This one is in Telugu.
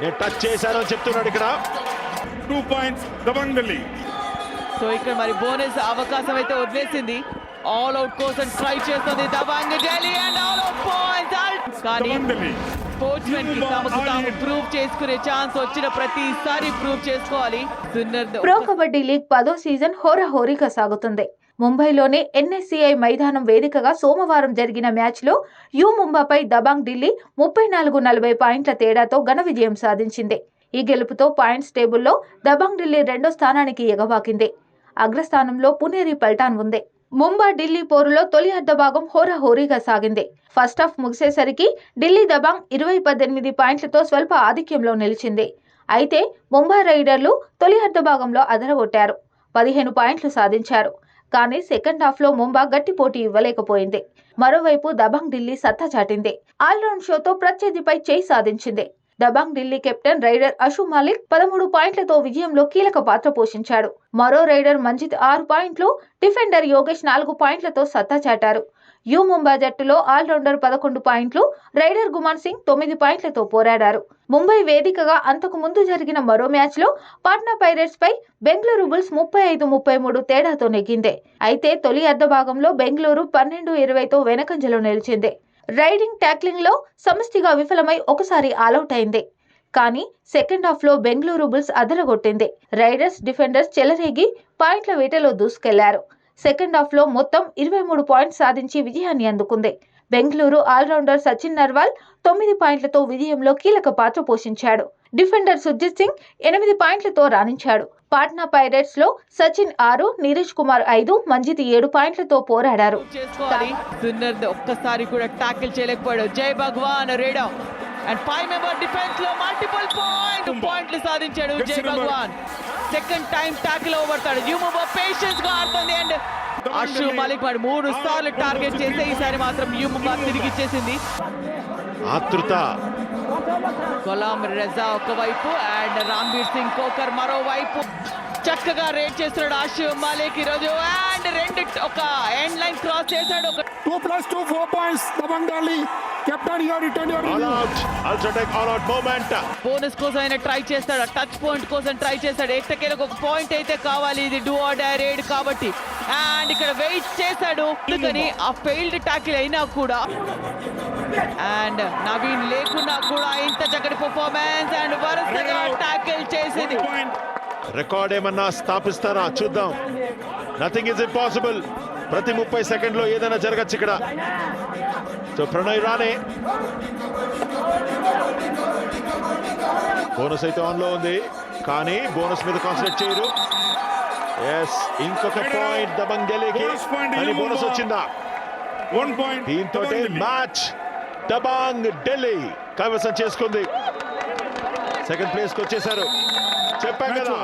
నేను టచ్ చేశాను అని చెప్తున్నాడు ఇక్కడ. Two points, Dabang Delhi. So ఇక్కడ మరి బోనస్ అవకాశం అయితే వదిలేసింది. ఆల్ అవుట్ కోసం ట్రై చేస్తుంది Dabang Delhi and all out points కానీ. స్పోర్ట్స్మెన్కి తమకు తాము ప్రూవ్ చేసుకునే ఛాన్స్ వచ్చిన ప్రతిసారి ప్రూవ్ చేసుకోవాలి. ప్రో కబడ్డీ లీగ్ పదో సీజన్ హోరాహోరీగా సాగుతుంది. ముంబైలోని ఎన్ఎస్సిఐ మైదానం వేదికగా సోమవారం జరిగిన మ్యాచ్లో యు ముంబాపై దబాంగ్ ఢిల్లీ ముప్పై నాలుగు నలభై పాయింట్ల తేడాతో ఘన విజయం సాధించింది. ఈ గెలుపుతో పాయింట్స్ టేబుల్లో దబాంగ్ ఢిల్లీ రెండో స్థానానికి ఎగవాకింది అగ్రస్థానంలో పునేరి పల్టాన్ ఉంది. ముంబా ఢిల్లీ పోరులో తొలి అర్ధభాగం హోరాహోరీగా సాగింది. ఫస్ట్ హాఫ్ ముగిసేసరికి ఢిల్లీ దబాంగ్ ఇరవై పద్దెనిమిది పాయింట్లతో స్వల్ప ఆధిక్యంలో నిలిచింది. అయితే ముంబై రైడర్లు తొలి అర్ధభాగంలో అదరగొట్టారు. పదిహేను పాయింట్లు సాధించారు. కానీ సెకండ్ హాఫ్లో ముంబా గట్టి పోటీ ఇవ్వలేకపోయింది. మరోవైపు దబాంగ్ ఢిల్లీ సత్తా చాటింది. ఆల్రౌండ్ షోతో ప్రత్యర్థిపై చేయి సాధించింది. దబాంగ్ ఢిల్లీ కెప్టెన్ రైడర్ అషు మాలిక్ పదమూడు పాయింట్లతో విజయంలో కీలక పాత్ర పోషించాడు. మరో రైడర్ మంజిత్ ఆరు పాయింట్లు డిఫెండర్ యోగేష్ నాలుగు పాయింట్లతో సత్తా చాటారు. యు ముంబై జట్టులో ఆల్రౌండర్ పదకొండు పాయింట్లు రైడర్ గుమాన్ సింగ్ తొమ్మిది పాయింట్లతో పోరాడారు. ముంబై వేదికగా అంతకు ముందు జరిగిన మరో మ్యాచ్లో పాట్నా పైరేట్స్ పై బెంగళూరు బుల్స్ ముప్పై ఐదు ముప్పై మూడు తేడాతో నెగ్గిందే. అయితే తొలి అర్ధ భాగంలో బెంగళూరు పన్నెండు ఇరవైతో వెనకంజలో నిలిచింది. రైడింగ్ ట్యాక్లింగ్లో సమష్టిగా విఫలమై ఒకసారి ఆలౌట్ అయింది. కానీ సెకండ్ హాఫ్లో బెంగళూరు బుల్స్ అదరగొట్టింది. రైడర్స్ డిఫెండర్స్ చెలరేగి పాయింట్ల వేటలో దూసుకెళ్ళారు. సెకండ్ హాఫ్లో మొత్తం ఇరవై మూడు పాయింట్స్ సాధించి విజయాన్ని అందుకుంది. బెంగళూరు ఆల్రౌండర్ సచిన్ నర్వాల్ తొమ్మిది పాయింట్లతో విజయంలో కీలక పాత్ర పోషించాడు. డిఫెండర్ సుజిత్ సింగ్ ఎనిమిది పాయింట్లతో రాణించాడు. పాట్నా పైరేట్స్లో సచిన్ ఆరు నీరజ్ కుమార్ ఐదు మంజిత్ ఏడు పాయింట్లతో పోరాడారు. ఒక్కసారి కూడా టాకిల్ చేయలేకపోయాడు. జై భగవాన్ రేడా. అండ్ ఫైవ్ మెంబర్ డిఫెన్స్లో మల్టిపుల్ పాయింట్. పాయింట్లు సాధించాడు Jai Bhagwan. Second time tackle అవ్వబడతాడు యూమోబా పేషెన్స్గా ఆడుతుంది అండ్ అషు మాలిక్ వాడు మూడు సార్లు టార్గెట్ చేస్తే ఈసారి మాత్రం యూమోబా తిరిగి ఇచ్చేసింది. ఆతృత. గులాం రజా ఒకవైపు అండ్ రామ్వీర్ సింగ్ కోకర్ మరోవైపు. చక్కగా రేట్ చేస్తున్నాడు ఆషు మాలిక్ ఈరోజు. అండ్ రెండు ఒక ఎండ్ లైన్ క్రాస్ చేశాడు. ఒక two, four points. Dabang Delhi. Captain, you have returned your all. Out UltraTech all out moment bonus కోసం అయినా ట్రై చేస్తాడు. టచ్ పాయింట్ కోసం ట్రై చేస్తాడు. ఎట్టకేలకు ఒక పాయింట్ అయితే కావాలి. ఇది డూ ఆర్ డై రేడ్ కాబట్టి. అండ్ ఇక్కడ వెయిట్ చేశాడు. అందుకని ఆ ఫెయిల్డ్ టాకిల్ అయినా కూడా. అండ్ నవీన్ లేకున్నా కూడా ఇంత చక్కటి పర్ఫార్మెన్స్ అండ్ వరుసగా టాకిల్ చేసింది. రికార్డ్ ఏమన్నా స్థాపిస్తారా? చూద్దాం. నథింగ్ ఇస్ ఇంపాసిబుల్ ప్రతి ముప్పై సెకండ్లో ఏదైనా జరగచ్చు ఇక్కడ. సో ప్రణయ్ రానే బోనస్ అయితే ఆన్లో ఉంది. కానీ బోనస్ మీద కాన్సన్ట్రేట్ చేయరు. ఎస్ ఇంకొక పాయింట్ దబంగ్ కానీ ఇవ్వు. బోనస్ వచ్చిందా? One point. దీంతో. మ్యాచ్ దబాంగ్ ఢిల్లీ కైవసం చేసుకుంది. సెకండ్ ప్లేస్కి వచ్చేశారు చెప్పాం కదా.